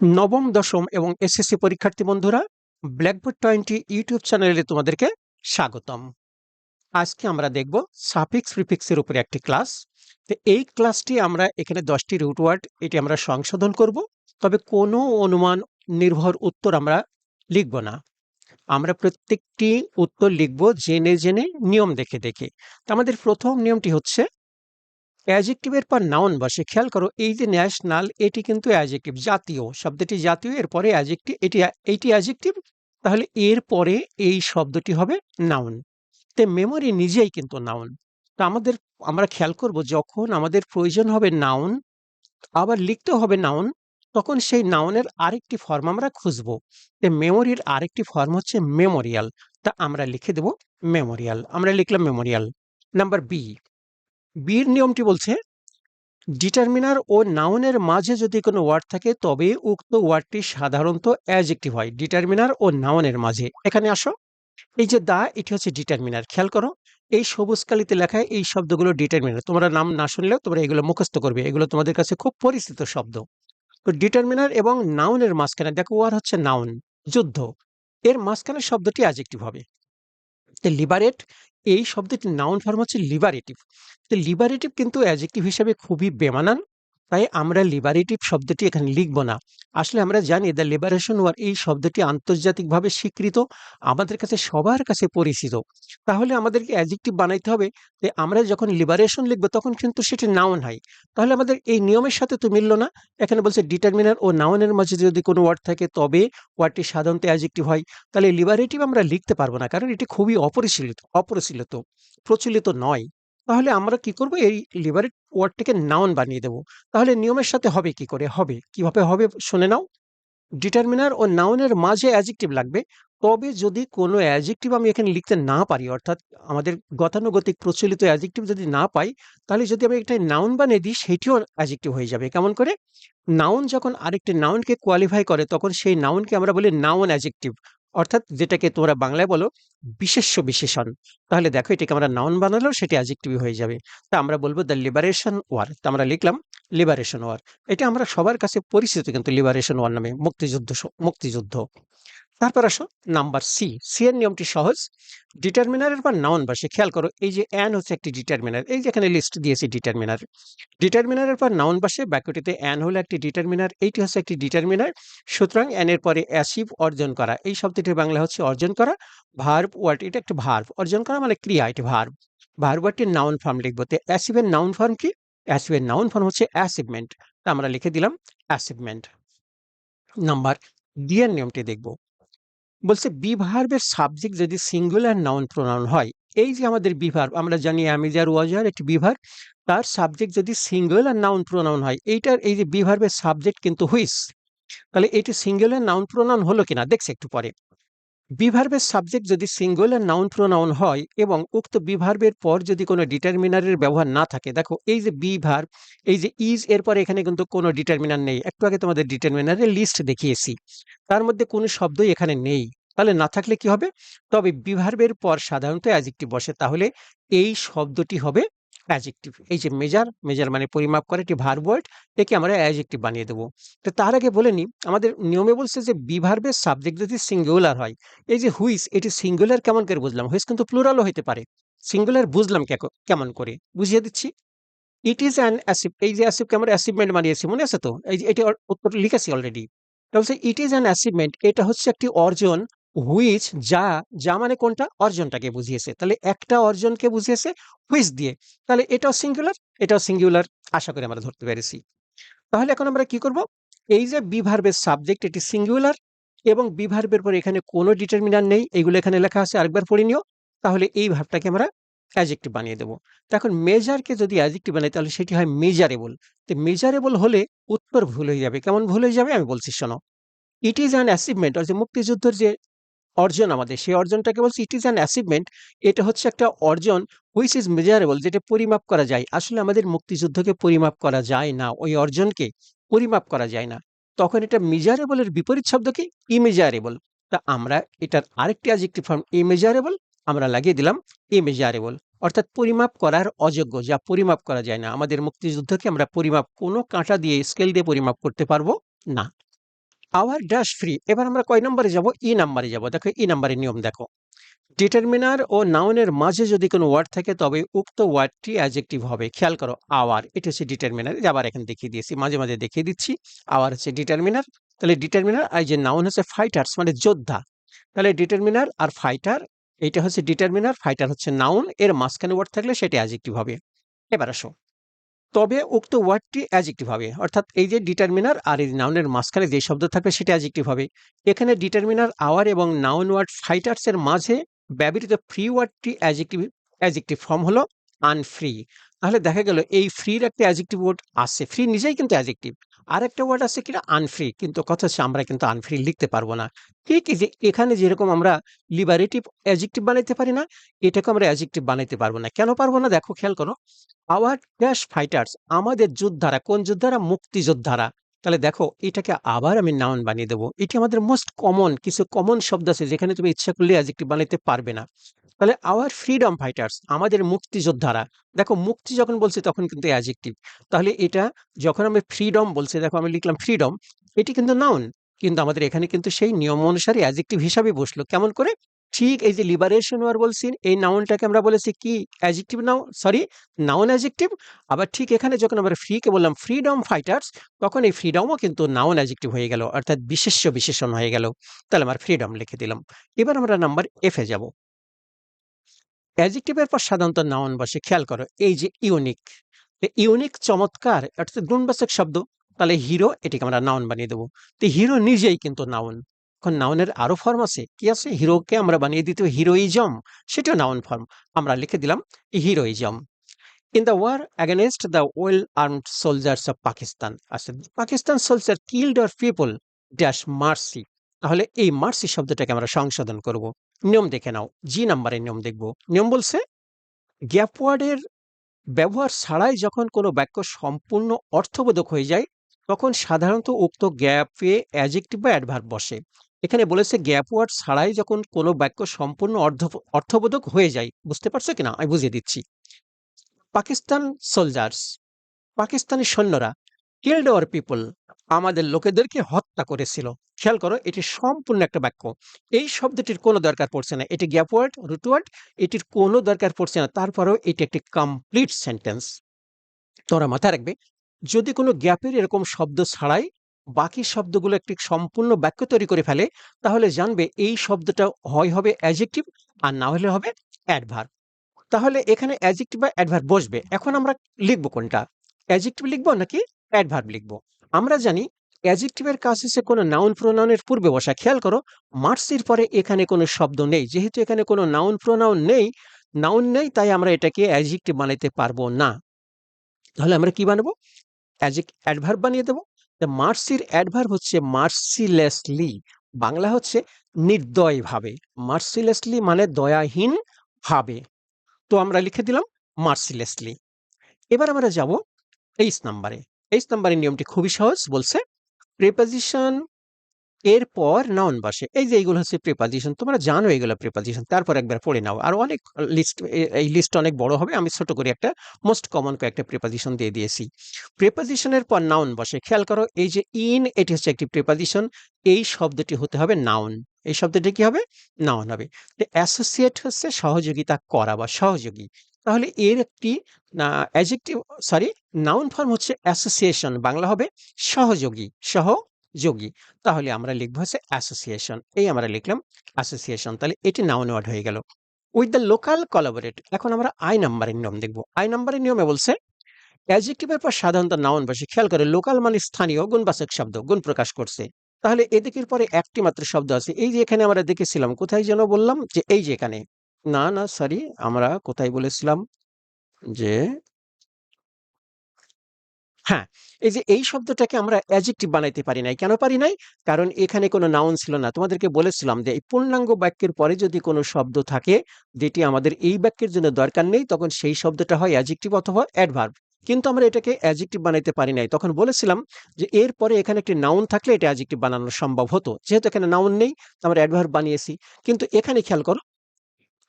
নবম, দশম এবং এসএসসি পরীক্ষার্থী বন্ধুরা, ব্ল্যাকবোর্ড টোয়েন্টি ইউটিউব চ্যানেলে তোমাদেরকে স্বাগতম। আজকে আমরা দেখব সাফিক্স প্রিফিক্সের উপরে একটি ক্লাস। তো এই ক্লাসটি আমরা এখানে ১০টি রুট ওয়ার্ড এটি আমরা সংশোধন করব। তবে কোনো অনুমান নির্ভর উত্তর আমরা লিখব না। আমরা প্রত্যেকটি উত্তর লিখব জেনে, জেনে নিয়ম দেখে, দেখে। তো আমাদের প্রথম নিয়মটি হচ্ছে অ্যাজেক্টিভের পর নাউন বসে। খেয়াল করো, এই যে ন্যাশনাল এটি কিন্তু অ্যাজেক্টিভ জাতীয়, শব্দটি জাতীয়, এরপরে অ্যাজেক্টিভ এটি, এইটি অ্যাজেক্টিভ তাহলে এর পরে এই শব্দটি হবে নাউন তে মেমোরি নিজেই কিন্তু নাউন তো আমাদের, আমরা খেয়াল করব, যখন আমাদের প্রয়োজন হবে নাউন আবার লিখতে হবে নাউন তখন সেই নাউনের আরেকটি ফর্ম আমরা খুঁজব। তে মেমোরির আরেকটি ফর্ম হচ্ছে মেমোরিয়াল তা আমরা লিখে দেব মেমোরিয়াল আমরা লিখলাম মেমোরিয়াল নাম্বার বি বির নিয়মটি বলছে, ডিটারমিনার ও নাউনের মাঝে যদি কোনো ওয়ার্ড থাকে তবে উক্ত ওয়ার্ডটি সাধারণত অ্যাজেক্টিভ হয়, ডিটারমিনার ও নাউনের মাঝে। এখানে আসো। এই যে দা, এটি হচ্ছে ডিটারমিনার। খেয়াল করো, এই সবুজ কালিতে লেখায় এই শব্দগুলো ডিটারমিনার। তোমরা নাম না শুনলেও তোমরা এগুলো মুখস্থ করবে। এগুলো তোমাদের কাছে খুব পরিচিত শব্দ। তো ডিটারমিনার এবং নাউনের মাঝখানে, দেখো ওয়ার হচ্ছে নাউন, যুদ্ধ। এর মাঝখানে শব্দটি অ্যাজেক্টিভ হবে। লিবারেট এই শব্দটির নাউন ফর্ম হচ্ছে লিবারেটিভ তো লিবারেটিভ কিন্তু অ্যাজেক্টিভ হিসাবে খুবই বেমানান। তাই আমরা লিবারেটিভ শব্দটি এখানে লিখব না। আসলে আমরা জানি দ্য লিবারেশন ওয়ার এই শব্দটি আন্তর্জাতিকভাবে স্বীকৃত, আমাদের কাছে সবার কাছে পরিচিত। তাহলে আমাদেরকে অ্যাজেক্টিভ বানাইতে হবে যে আমরা যখন লিবারেশন লিখব তখন কিন্তু সেটি নাউন হয়। তাহলে আমাদের এই নিয়মের সাথে তো মিলল না। এখানে বলছে ডিটারমিনার ও নাউনের মাঝে যদি কোনো ওয়ার্ড থাকে তবে ওয়ার্ডটি সাধারণত অ্যাজেক্টিভ হয়। তাহলে লিবারেটিভ আমরা লিখতে পারব না, কারণ এটি খুবই অপরিশীলিত অপরিশীলিত প্রচলিত নয়। তাহলে আমরা কি করব? এই লিবারেট ওয়ার্ডটিকে নাউন বানিয়ে দেব। তাহলে নিয়মের সাথে হবে কি করে? হবে। কীভাবে হবে শুনে নাও। ডিটারমিনার ও নাউনের মাঝে অ্যাজেক্টিভ লাগবে। তবে যদি কোনো অ্যাজেক্টিভ আমি এখানে লিখতে না পারি, অর্থাৎ আমাদের গতানুগতিক প্রচলিত অ্যাজেক্টিভ যদি না পাই, তাহলে যদি আমি একটা নাউন বানিয়ে দিই, সেটিও অ্যাজেক্টিভ হয়ে যাবে। কেমন করে? নাউন যখন আরেকটি নাউনকে কোয়ালিফাই করে, তখন সেই নাউনকে আমরা বলি নাউন অ্যাজেক্টিভ অর্থাৎ যেটাকে তোমরা বাংলায় বলো বিশেষ্য বিশেষণ। তাহলে দেখো এটাকে আমরা নাউন বানালেও সেটি অ্যাজেক্টিভ হয়ে যাবে। তা আমরা বলব দ্য লিবারেশন ওয়ার তা আমরা লিখলাম লিবারেশন ওয়ার এটা আমরা সবার কাছে পরিচিত কিন্তু লিবারেশন ওয়ার নামে, মুক্তিযুদ্ধ মুক্তিযুদ্ধ। তারপর আসো নাম্বার সি। সি এর নিয়মটি সহজ। ডিটারমিনারের পর নাউন বসে খেয়াল করো, এই যে অ্যান হচ্ছে একটি ডিটারমিনার এই যে এখানে লিস্ট দিয়েছি ডিটারমিনার ডিটারমিনারের পর নাউন বসে বাক্যটিতে অ্যান হলো একটি ডিটারমিনার এইটি হচ্ছে একটি ডিটারমিনার সুতরাং অ্যানের পরে অ্যাসিভ অর্জন করা, এই শব্দটির বাংলা হচ্ছে অর্জন করা। ভার্ব ওয়ার্ড এটা একটা ভার্ব অর্জন করা মানে ক্রিয়া, এটি ভার্ব ভার্ব ওয়ার্ডটির নাউন ফর্ম লিখব। তো অ্যাসিভের নাউন ফর্ম কি? অ্যাসিভের নাউন ফর্ম হচ্ছে অ্যাসিভমেন্ট আমরা লিখে দিলাম অ্যাসিভমেন্ট নাম্বার ডি এর নিয়মটি দেখব। বলছে বি ভার্বের সাবজেক্ট যদি সিঙ্গুলার নাউন প্রোনাউন হয়, এই যে আমাদের বিভার আমরা জানি অ্যামিজার ওয়াজার একটি বিভার তার সাবজেক্ট যদি সিঙ্গুলার নাউন প্রোনাউন হয়, এইটার, এই যে বিভার্বের সাবজেক্ট কিন্তু হুইস তাহলে এটি সিঙ্গুলার নাউন প্রোনাউন হলো কিনা? দেখছে একটু পরে। বিভার্বের সাবজেক্ট যদি সিঙ্গুলার নাউন প্রোনাউন হয় এবং উক্ত বিভার্বের পর যদি কোনো ডিটারমিনারের ব্যবহার না থাকে, দেখো, এই যে বিভার্ব, এই যে ইজ এরপরে এখানে কিন্তু কোনো ডিটারমিনার নেই। একটু আগে তোমাদের ডিটারমিনারের লিস্ট দেখিয়েছি। তার মধ্যে কোনো শব্দই এখানে নেই। তাহলে না থাকলে কি হবে? তবে বিভার্বের পর সাধারণত অ্যাজেক্টিভ বসে। তাহলে এই শব্দটি হবে অ্যাজেক্টিভ এই যে মেজার মেজার মানে পরিমাপ করে একটি ভার্ব ওয়ার্ড একে আমরা অ্যাজেক্টিভ বানিয়ে দেবো। তো তার আগে বলে নিই, আমাদের নিয়মে বলছে যে বিভার্বের সাবজেক্ট যদি সিঙ্গুলার হয়, এই যে হুইস এটি সিঙ্গুলার কেমন করে বুঝলাম? হুইস কিন্তু প্লুরালও হতে পারে। সিঙ্গুলার বুঝলাম কেমন করে? বুঝিয়ে দিচ্ছি। ইট ইজ অ্যান অ্যাসিভ এই যে অ্যাসিভকে আমরা অ্যাসিভমেন্ট বানিয়েছি, মনে আছে তো? এই যে এটি লিখেছি অলরেডি বলছে ইট ইজ অ্যান অ্যাচিভমেন্ট এটা হচ্ছে একটি অর্জন হুইচ যা যা মানে কোনটা? অর্জনটাকে বুঝিয়েছে। তাহলে একটা অর্জনকে বুঝিয়েছে হুইচ দিয়ে। তাহলে এটাও সিঙ্গুলার এটাও সিঙ্গুলার আশা করি আমরা ধরতে পেরেছি। তাহলে এখন আমরা কি করব? এই যে বিভার্বের সাবজেক্ট এটি সিঙ্গুলার এবং বিভার্বের পর এখানে কোনো ডিটারমিনার নেই, এগুলো এখানে লেখা আছে, আরেকবার পড়ে নিও। তাহলে এই ভাবটাকে আমরা অ্যাজেক্টিভ বানিয়ে দেবো। এখন মেজারকে যদি অ্যাজেক্টিভ বানাই, তাহলে সেটি হয় মেজারেবল তো মেজারেবল হলে উত্তর ভুল হয়ে যাবে। কেমন ভুল হয়ে যাবে? আমি বলছি, শোনো। ইট ইজ অ্যান অ্যাচিভমেন্ট যে মুক্তিযুদ্ধের যে অর্জন আমাদের। সেই অর্জনটাকে বলছি ইট ইজ অ্যান অ্যাচিভমেন্ট এটা হচ্ছে একটা অর্জন হুইচ ইজ মেজারেবল যেটা পরিমাপ করা যায়। আসলে আমাদের মুক্তিযুদ্ধকে পরিমাপ করা যায় না, ওই অর্জনকে পরিমাপ করা যায় না। তখন এটা মেজারেবলের বিপরীত শব্দ কি? ইমেজারেবল তা আমরা এটার আরেকটি অ্যাজেক্টিভ ফর্ম ইমেজারেবল আমরা লাগিয়ে দিলাম ইমেজারেবল অর্থাৎ পরিমাপ করার অযোগ্য, যা পরিমাপ করা যায় না। আমাদের মুক্তিযুদ্ধকে আমরা পরিমাপ কোনো কাঁটা দিয়ে স্কেল দিয়ে পরিমাপ করতে পারব না। আওয়ার ড্যাশ ফ্রি এবার আমরা কয় নম্বরে যাব? ই নাম্বারে যাব। দেখো ই নাম্বারের নিয়ম দেখো। ডিটারমিনার ও নাউনের মাঝে যদি কোনো ওয়ার্ড থাকে, তবে উক্ত ওয়ার্ডটি অ্যাজেক্টিভ হবে। খেয়াল করো আওয়ার এটা হচ্ছে ডিটারমিনার আবার এখানে দেখিয়ে দিয়েছি, মাঝে মাঝে দেখিয়ে দিচ্ছি। আওয়ার হচ্ছে ডিটারমিনার তাহলে ডিটারমিনার আর যে নাউন হচ্ছে ফাইটার্স মানে যোদ্ধা। তাহলে ডিটারমিনার আর ফাইটার এটা হচ্ছে ডিটারমিনার ফাইটার হচ্ছে নাউন এর মাঝখানে ওয়ার্ড থাকলে সেটা অ্যাজেক্টিভ হবে। এবার আসো। তবে উক্ত ওয়ার্ডটি অ্যাজেক্টিভ হবে। অর্থাৎ এই যে ডিটারমিনার আর এই নাউনের মাঝখানে যে শব্দ থাকবে সেটা অ্যাজেক্টিভ হবে। এখানে ডিটারমিনার আওয়ার এবং নাউন ওয়ার্ড ফাইটার্সের মাঝে ব্যবহৃত ফ্রি ওয়ার্ডটি অ্যাজেক্টিভ অ্যাজেক্টিভ ফর্ম হলো আনফ্রি তাহলে দেখা গেল এই ফ্রির একটা অ্যাজেক্টিভ ওয়ার্ড আছে ফ্রি নিজেই কিন্তু অ্যাজেক্টিভ আর একটা ওয়ার্ড আছে কিনা আনফ্রি কিন্তু কথা হচ্ছে আমরা কিন্তু আনফ্রি লিখতে পারব না। ঠিক যে এখানে যেরকম আমরা লিবারেটিভ অ্যাজেক্টিভ বানাইতে পারি না, এটাকে আমরা অ্যাজেক্টিভ বানাইতে পারব না। কেন পারব না? দেখো, খেয়াল করো। আওয়ার ড্যাশ ফাইটার্স আমাদের যোদ্ধারা, কোন যোদ্ধারা? মুক্তিযোদ্ধারা। তাহলে দেখো, এটাকে আবার আমি নাউন বানিয়ে দেবো। এটি আমাদের মোস্ট কমন কিছু কমন শব্দ আছে যেখানে তুমি ইচ্ছা করলে অ্যাজেক্টিভ বানাইতে পারবে না। তাহলে আওয়ার ফ্রিডম ফাইটার্স আমাদের মুক্তিযোদ্ধারা, দেখো মুক্তি যখন বলছি তখন কিন্তু অ্যাজেক্টিভ তাহলে এটা যখন আমি ফ্রিডম বলছি, দেখো আমি লিখলাম ফ্রিডম এটি কিন্তু নাউন কিন্তু আমাদের এখানে কিন্তু সেই নিয়ম অনুসারে অ্যাজেক্টিভ হিসাবে বসল, কেমন করে? ঠিক এই যে লিবারেশন ওয়ার বলছি, এই নাউনটাকে আমরা বলেছি কি? Adjective now sorry noun adjective আবার ঠিক এখানে যখন আমরা ফ্রিকে বললাম ফ্রিডম ফাইটার্স তখন এই ফ্রিডমও কিন্তু নাউন অ্যাজেক্টিভ হয়ে গেল, অর্থাৎ বিশেষ্য বিশেষণ হয়ে গেল, তাহলে আমার ফ্রিডম লিখে দিলাম, এবার আমরা নাম্বার এফে যাব। অ্যাজেক্টিভের পর সাধারণত নাউন বসে, খেয়াল করো, এই যে ইউনিক ইউনিক চমৎকার অর্থাৎ গুণবাচক শব্দ, তাহলে হিরো এটিকে আমরা নাউন বানিয়ে দেবো। তো হিরো নিজেই কিন্তু নাউন এখন নাউনের আরও ফর্ম আছে, কি আছে? হিরোকে আমরা বানিয়ে দিতে হিরোইজম সেটাও নাউন ফর্ম আমরা লিখে দিলাম heroism in the war against the well armed soldiers of Pakistan আচ্ছা Pakistan soldier killed or people dash mercy তাহলে এই মার্সি শব্দটাকে আমরা সংশোধন করব। নিয়ম দেখে নাও। জি নাম্বারের নিয়ম দেখব। নিয়ম বলছে, গ্যাপ ওয়ার্ডের ব্যবহার ছাড়াই যখন কোনো বাক্য সম্পূর্ণ অর্থবোধক হয়ে যায়, তখন সাধারণত উক্ত গ্যাপে অ্যাজেক্টিভ বা অ্যাডভার্ব বসে। এখানে বলেছে গ্যাপ ওয়ার্ড ছাড়াই যখন কোনো বাক্য সম্পূর্ণ অর্ধ, অর্থবোধক হয়ে যায়। বুঝতে পারছ কিনা? আমি বুঝিয়ে দিচ্ছি। পাকিস্তান সোলজার্স পাকিস্তানি সৈন্যরা কিল্ড আওয়ার পিপল আমাদের লোকেদেরকে হত্যা করেছিল। খেয়াল করো, এটি সম্পূর্ণ একটা বাক্য। এই শব্দটির কোনো দরকার পড়ছে না। এটি গ্যাপ ওয়ার্ড রুট ওয়ার্ড এটির কোনো দরকার পড়ছে না। তারপরেও এটি একটি কমপ্লিট সেন্টেন্স তোমরা মাথায় রাখবে, যদি কোনো গ্যাপের এরকম শব্দ ছাড়াই বাকি শব্দগুলো একটি সম্পূর্ণ বাক্য তৈরি করে ফেলে, তাহলে জানবে এই শব্দটা হয় হবে অ্যাজেক্টিভ আর না হলে হবে অ্যাডভার্ব তাহলে এখানে অ্যাজেক্টিভ বা অ্যাডভার্ব বসবে। এখন আমরা লিখব কোনটা? অ্যাজেক্টিভ লিখব নাকি অ্যাডভার্ব লিখব। আমরা জানি অ্যাজেক্টিভের কাজ হচ্ছে কোনো নাউন প্রোনাউনের পূর্বে বসা। খেয়াল করো মার্সির পরে এখানে কোনো শব্দ নেই। যেহেতু এখানে কোনো নাউন প্রোনাউন নেই নাউন নেই, তাই আমরা এটাকে অ্যাজেক্টিভ বানাইতে পারব না। তাহলে আমরা কি বানাবো? অ্যাডভার্ব বানিয়ে দেবো। মার্সির অ্যাডভার্ব হচ্ছে মার্সিলেসলি বাংলা হচ্ছে নির্দয় ভাবে মার্সিলেসলি মানে দয়াহীন ভাবে। তো আমরা লিখে দিলাম মার্সিলেসলি এবার আমরা যাব তেইশ নাম্বারে তেইশ নাম্বারের নিয়মটি খুবই সহজ, বলছে, প্রিপোজিশন এরপর নাউন বসে। এই যে এইগুলো হচ্ছে প্রিপোজিশন, তোমরা জানো এগুলো প্রিপোজিশন, তারপর একবার পড়ে নাও। আর অনেক লিস্ট এই লিস্ট অনেক বড় হবে, আমি ছোট করে একটা, মোস্ট কমন কয়েকটা প্রিপোজিশন দিয়ে দিয়েছি। প্রিপোজিশনের পর নাউন বসে। খেয়াল করো, এই যে ইন, এটি হচ্ছে একটি প্রিপোজিশন, এই শব্দটি হতে হবে নাউন। এই শব্দটি কি হবে? নাউন হবে। অ্যাসোসিয়েট হচ্ছে সহযোগিতা করা বা সহযোগী। তাহলে এর একটি অ্যাজেক্টিভ সরি নাউন ফর্ম হচ্ছে অ্যাসোসিয়েশন বাংলা হবে সহযোগী সহযোগী। তাহলে আমরা লিখব হচ্ছে অ্যাসোসিয়েশন এই আমরা লিখলাম অ্যাসোসিয়েশন তাহলে এটি নাউন ওয়ার্ড হয়ে গেল। উইথ দ্য লোকাল কলাবোরেট এখন আমরা আই নাম্বারের নিয়ম দেখব। আই নাম্বারের নিয়মে বলছে অ্যাজেক্টিভের পর সাধারণত নাউন বসে, খেয়াল করে লোকাল মানে স্থানীয়, গুণবাচক শব্দ, গুণ প্রকাশ করছে। তাহলে এদিকের পরে একটি মাত্র শব্দ আছে, এই যে এখানে আমরা দেখেছিলাম, কোথায় যেন বললাম, যে এই যে এখানে। না না সরি আমরা কোথায় বলেছিলাম যে হ্যাঁ এই যে এই শব্দটাকে আমরা অ্যাজেক্টিভ বানাইতে পারি নাই। কেন পারি নাই? কারণ এখানে কোনো নাউন ছিল না। তোমাদেরকে বলেছিলাম যে এই পূর্ণাঙ্গ বাক্যের পরে যদি কোনো শব্দ থাকে যেটি আমাদের এই বাক্যের জন্য দরকার নেই, তখন সেই শব্দটা হয় অ্যাজেক্টিভ অথবা অ্যাডভার্ব কিন্তু আমরা এটাকে অ্যাজেক্টিভ বানাইতে পারি নাই। তখন বলেছিলাম যে এরপরে এখানে একটি নাউন থাকলে এটা অ্যাজেক্টিভ বানানো সম্ভব হতো। যেহেতু এখানে নাউন নেই, আমরা অ্যাডভার্ব বানিয়েছি। কিন্তু এখানে খেয়াল করো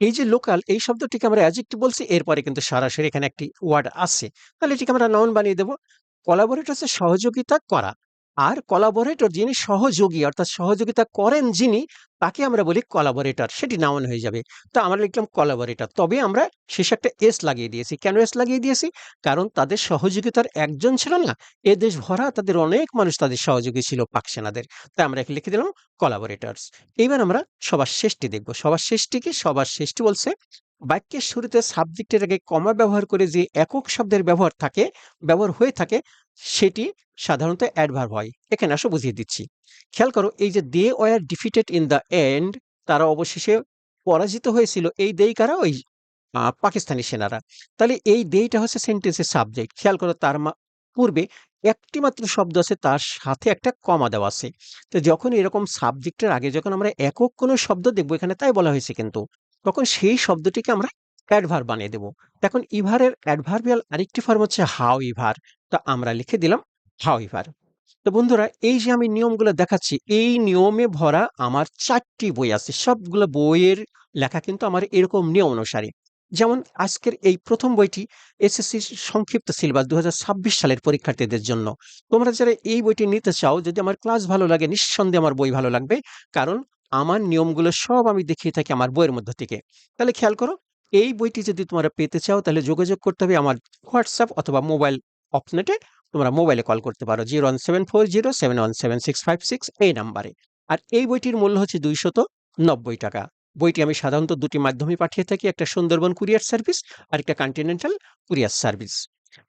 এই যে লোকাল এই শব্দটিকে আমরা অ্যাজেক্টিভ বলছি, এরপরে কিন্তু সরাসরি এখানে একটি ওয়ার্ড আছে। তাহলে এটিকে আমরা নাউন বানিয়ে দেবো। কোলাবোরেট হচ্ছে সহযোগিতা করা। আর কোলাবোরেটর যিনি সহযোগী, অর্থাৎ সহযোগিতা করেন যিনি, তাকে আমরা বলি কোলাবোরেটর সেটি নাউন হয়ে যাবে। তো আমরা লিখলাম কোলাবোরেটর তবে আমরা শেষে একটা এস লাগিয়ে দিয়েছি। কেন এস লাগিয়ে দিয়েছি? কারণ তাদের সহযোগিতার একজন ছিল না। এ দেশ ভরা তাদের অনেক মানুষ তাদের সহযোগী ছিল, পাক সেনাদের। তাই আমরা এখানে লিখে দিলাম কোলাবোরেটরস এইবার আমরা সবার শেষটি দেখব। সবার শেষটি কি সবার শেষটি বলছে, বাক্যের শুরুতে সাবজেক্টের আগে কমা ব্যবহার করে যে একক শব্দের ব্যবহার থাকে, ব্যবহার হয়ে থাকে, সেটি সাধারণত অ্যাডভার্ব হয়। এখানে আসো বুঝিয়ে দিচ্ছি। খেয়াল করো, এই যে they were defeated in the end তারা অবশেষে পরাজিত হয়েছিল এই দেই কারা? ওই পাকিস্তানি সেনারা। তাহলে এই দেইটা হচ্ছে সেন্টেন্সের সাবজেক্ট খেয়াল করো, তার পূর্বে একটি মাত্র শব্দ আছে, তার সাথে একটা কমা দেওয়া আছে। তো যখন এরকম সাবজেক্টের আগে যখন আমরা একক কোনো শব্দ দেখব, এখানে তাই বলা হয়েছে কিন্তু, তখন সেই শব্দটিকে আমরা অ্যাডভার বানিয়ে দেব। এখন ইভারের অ্যাডভার্বিয়াল আরেকটি ফর্ম হচ্ছে হাউ ইভার তা আমরা লিখে দিলাম হাউ ইভার তো বন্ধুরা, এই যে আমি নিয়মগুলো দেখাচ্ছি, এই নিয়মে ভরা আমার চারটি বই আছে। সবগুলো বইয়ের লেখা কিন্তু আমার এরকম নিয়ম অনুসারে। যেমন আজকের এই প্রথম বইটি এসএসসি সংক্ষিপ্ত সিলেবাস দুহাজার ছাব্বিশ সালের পরীক্ষার্থীদের জন্য। তোমরা যারা এই বইটি নিতে চাও, যদি আমার ক্লাস ভালো লাগে, নিঃসন্দেহে আমার বই ভালো লাগবে। কারণ আমার নিয়মগুলো সব আমি দেখিয়ে থাকি আমার বইয়ের মধ্যে থেকে। তাহলে খেয়াল করো, এই বইটি যদি তোমরা পেতে চাও, তাহলে যোগাযোগ করতে হবে আমার হোয়াটসঅ্যাপ অথবা মোবাইল অপনেটে। তোমরা মোবাইলে কল করতে পারো zero one seven four zero seven one seven six five six এই নাম্বারে আর এই বইটির মূল্য হচ্ছে দুইশত নব্বই টাকা। বইটি আমি সাধারণত দুটি মাধ্যমে পাঠিয়ে থাকি, একটা সুন্দরবন কুরিয়ার সার্ভিস আর একটা কন্টিনেন্টাল কুরিয়ার সার্ভিস।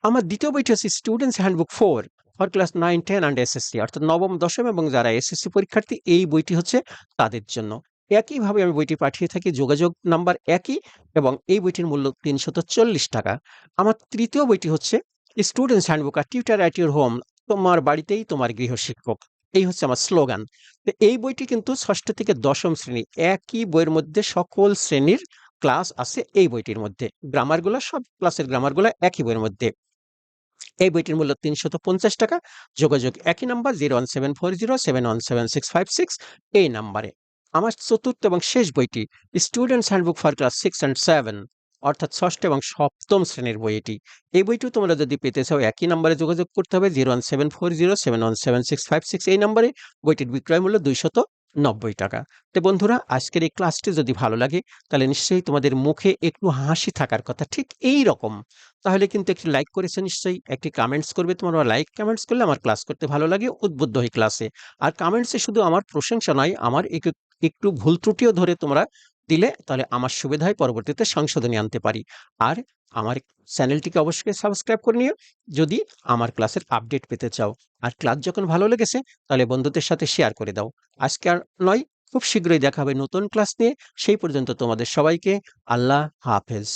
আমার দ্বিতীয় বইটি হচ্ছে students handbook four for class nine ten and SSC অর্থাৎ নবম, দশম এবং যারা এসএসসি পরীক্ষার্থী, এই বইটি হচ্ছে তাদের জন্য। একইভাবে আমি বইটি পাঠিয়ে থাকি, যোগাযোগ নাম্বার একই এবং এই বইটির মূল্য তিনশত চল্লিশ টাকা। আমার তৃতীয় বইটি হচ্ছে স্টুডেন্টস হ্যান্ডবুক আর টিউটার অ্যাট ইউর হোম তোমার বাড়িতেই তোমার গৃহশিক্ষক। এই হচ্ছে আমার স্লোগান তো এই বইটি কিন্তু ষষ্ঠ থেকে দশম শ্রেণি, একই বইয়ের মধ্যে সকল শ্রেণির ক্লাস আছে এই বইটির মধ্যে। গ্রামারগুলো সব ক্লাসের গ্রামারগুলো একই বইয়ের মধ্যে। এই বইটির মূল্য তিনশত পঞ্চাশ টাকা, যোগাযোগ একই number zero one seven four zero seven one seven six five six এই নাম্বারে আমার চতুর্থ এবং শেষ বইটি students handbook for class six and seven অর্থাৎ ষষ্ঠ এবং সপ্তম শ্রেণির বই এটি এই বইটিও তোমরা যদি পেতে চাও, একই নাম্বারে যোগাযোগ করতে হবে zero one seven four zero seven one seven six five six. এই নাম্বারে বইটির বিক্রয় মূল্য দুইশত নব্বই টাকা। তো বন্ধুরা, আজকের এই ক্লাসটি যদি ভালো লাগে, তাহলে নিশ্চয়ই তোমাদের মুখে একটু হাসি থাকার কথা ঠিক এই রকম। তাহলে কিন্তু একটি লাইক করেছে নিশ্চয়ই, একটি কমেন্টস করবে তোমরা লাইক কমেন্টস করলে আমার ক্লাস করতে ভালো লাগে উদ্বুদ্ধ হই ক্লাসে। আর কমেন্টসে শুধু আমার প্রশংসা নয়, আমার এক- একটু ভুল ত্রুটিও ধরে তোমরা দিলে তাহলে আমার সুবিধায় পরবর্তীতে সংশোধনী আনতে পারি। আর আমার চ্যানেলটিকে অবশ্যই সাবস্ক্রাইব করে নিও। যদি আমার ক্লাসের আপডেট পেতে চাও আর ক্লাস যখন ভালো লেগেছে তাহলে বন্ধুদের সাথে শেয়ার করে দাও। আজকে আর নয়, খুব শীঘ্রই দেখা হবে নতুন ক্লাস নিয়ে। সেই পর্যন্ত তোমাদের সবাইকে আল্লাহ হাফেজ।